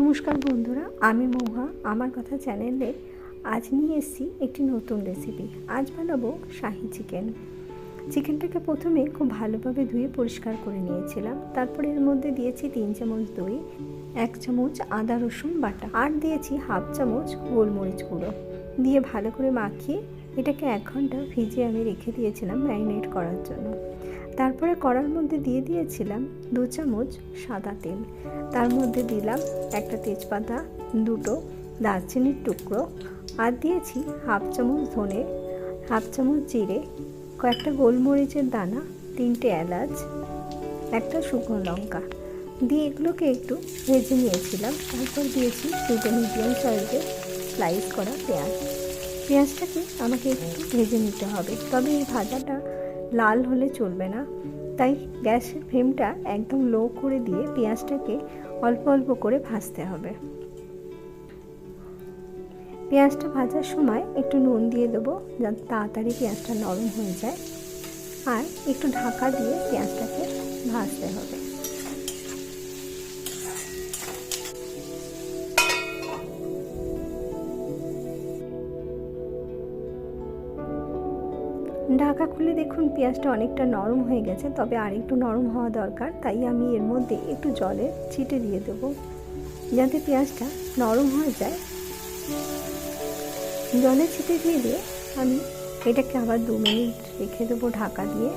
নমস্কার বন্ধুরা, আমি মৌহা আমার কথা চ্যানেলে আজ নিয়ে এসেছি একটি নতুন রেসিপি আজ বানাবো শাহি চিকেন চিকেনটাকে প্রথমে খুব ভালোভাবে ধুয়ে পরিষ্কার করে নিয়েছিলাম। তারপরে এর মধ্যে দিয়েছি তিন চামচ দই, এক চামচ আদা রসুন বাটা, আর দিয়েছি হাফ চামচ গোলমরিচ গুঁড়ো। দিয়ে ভালো করে মাখিয়ে এটাকে এক ঘণ্টা ভিজিয়ে আমি রেখে দিয়েছিলাম ম্যারিনেট করার জন্য। তারপরে কড়ার মধ্যে দিয়ে দিয়েছিলাম দু চামচ সাদা তেল। তার মধ্যে দিলাম একটা তেজপাতা, দুটো দারচিনির টুকরো আর দিয়েছি হাফ চামচ ধনে, হাফ চামচ জিরে, কয়েকটা গোলমরিচের দানা, তিনটে এলাচ, একটা শুকনো লঙ্কা। দিয়ে এগুলোকে একটু ভেজে নিয়েছিলাম। তারপর দিয়েছি দুটো মিডিয়াম সাইজের স্লাইস করা পেঁয়াজ। পেঁয়াজটাকে আমাকে একটু ভেজে নিতে হবে। তবে এই ভাজাটা লাল হলে চলবে না। তাই গ্যাসের ফ্লেমটা একদম লো করে দিয়ে পেঁয়াজটাকে অল্প অল্প করে ভাজতে হবে। পেঁয়াজটা ভাজার সময় একটু নুন দিয়ে দেবো, যাতে তাড়াতাড়ি পেঁয়াজটা নরম হয়ে যায়। আর একটু ঢাকা দিয়ে পেঁয়াজটাকে ভাজতে হবে। ঢাকা খুলে দেখুন পেঁয়াজটা অনেকটা নরম হয়ে গেছে, তবে আর একটু নরম হওয়া দরকার, তাই আমি এর মধ্যে একটু জলের ছিটে দিয়ে দেব যাতে পেঁয়াজটা নরম হয়ে যায়। জলের ছিটে দিয়ে দিয়ে আমি এটাকে আবার দু মিনিট রেখে দেবো ঢাকা দিয়ে।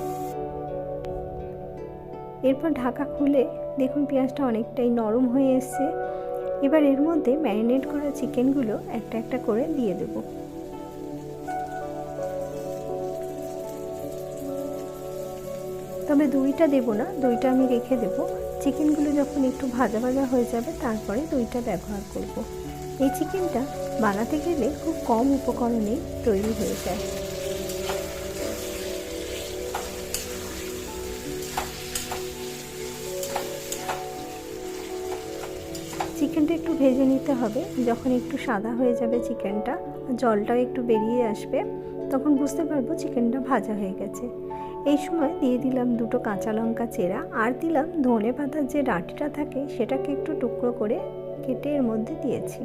এরপর ঢাকা খুলে দেখুন পেঁয়াজটা অনেকটাই নরম হয়ে এসছে। এবার এর মধ্যে ম্যারিনেট করা চিকেনগুলো একটা একটা করে দিয়ে দেবো। তবে দইটা দেব না, দইটা আমি রেখে দেব চিকেনগুলো যখন একটু ভাজা ভাজা হয়ে যাবে, তারপরে দইটা ব্যবহার করব। এই চিকেনটা বানাতে গেলে খুব কম উপকরণেই তৈরি হয়ে যায় চিকেনটা একটু ভেজে নিতে হবে। যখন একটু সাদা হয়ে যাবে চিকেনটা, জলটাও একটু বেরিয়ে আসবে, তখন বুঝতে পারব চিকেনটা ভাজা হয়ে গেছে। এই সময় দিয়ে দিলাম দুটো কাঁচা লঙ্কা চেরা, আর দিলাম ধনে পাতার যে ডাঁটিটা থাকে, সেটাকে একটু টুকরো করে কেটে এর মধ্যে দিয়েছি।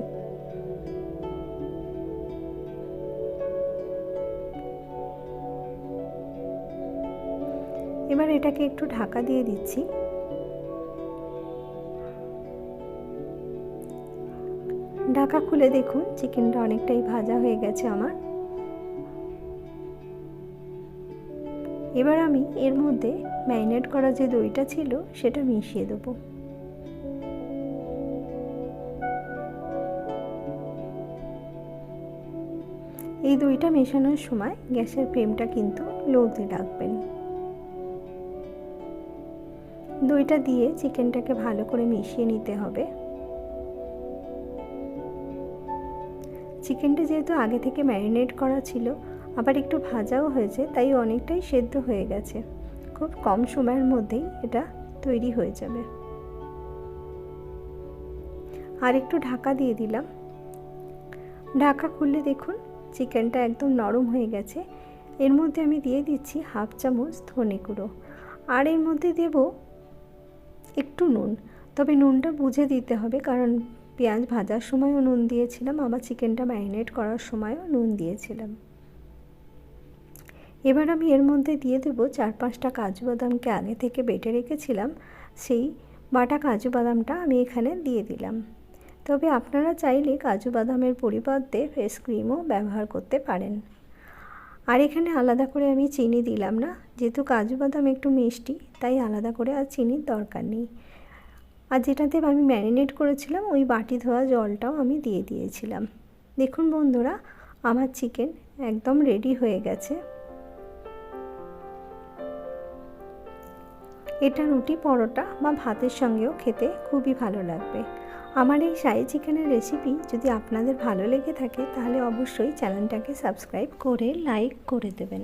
এবার এটাকে একটু ঢাকা দিয়ে দিচ্ছি। ঢাকা খুলে দেখুন, চিকেনটা অনেকটাই ভাজা হয়ে গেছে আমার। এবার আমি এর মধ্যে ম্যারিনেট করা যে দইটা ছিল, সেটা মিশিয়ে দেবো। এই দইটা মেশানোর সময় গ্যাসের ফ্লেমটা কিন্তু লোতে রাখবেন। দইটা দিয়ে চিকেনটাকে ভালো করে মিশিয়ে নিতে হবে। চিকেনটা যেহেতু আগে থেকে ম্যারিনেট করা ছিল, আবার একটু ভাজাও হয়েছে, তাই অনেকটাই সেদ্ধ হয়ে গেছে। খুব কম সময়ের মধ্যেই এটা তৈরি হয়ে যাবে। আর একটু ঢাকা দিয়ে দিলাম। ঢাকা খুললে দেখুন চিকেনটা একদম নরম হয়ে গেছে। এর মধ্যে আমি দিয়ে দিচ্ছি হাফ চামচ ধনে গুঁড়ো। আর এর মধ্যে দেব একটু নুন। তবে নুনটা বুঝে দিতে হবে, কারণ পেঁয়াজ ভাজার সময়ও নুন দিয়েছিলাম, আবার চিকেনটা ম্যারিনেট করার সময়ও নুন দিয়েছিলাম। এবার আমি এর মধ্যে দিয়ে দেব চার পাঁচটা কাজু বাদামকে আগে থেকে বেটে রেখেছিলাম, সেই বাটা কাজু বাদামটা আমি এখানে দিয়ে দিলাম। তবে আপনারা চাইলে কাজু বাদামের পরিবর্তে ফেস ক্রিমও ব্যবহার করতে পারেন। আর এখানে আলাদা করে আমি চিনি দিলাম না, যেহেতু কাজু বাদাম একটু মিষ্টি, তাই আলাদা করে আর চিনির দরকার নেই। আর যেটাতে আমি ম্যারিনেট করেছিলাম, ওই বাটি ধোয়া জলটাও আমি দিয়ে দিয়েছিলাম। দেখুন বন্ধুরা, আমার চিকেন একদম রেডি হয়ে গেছে। এটা রুটি পরোটা বা ভাতের সঙ্গেও খেতে খুবই ভালো লাগবে। আমার এই শাহি চিকেনের রেসিপি যদি আপনাদের ভালো লেগে থাকে, তাহলে অবশ্যই চ্যানেলটাকে সাবস্ক্রাইব করে, লাইক করে দেবেন।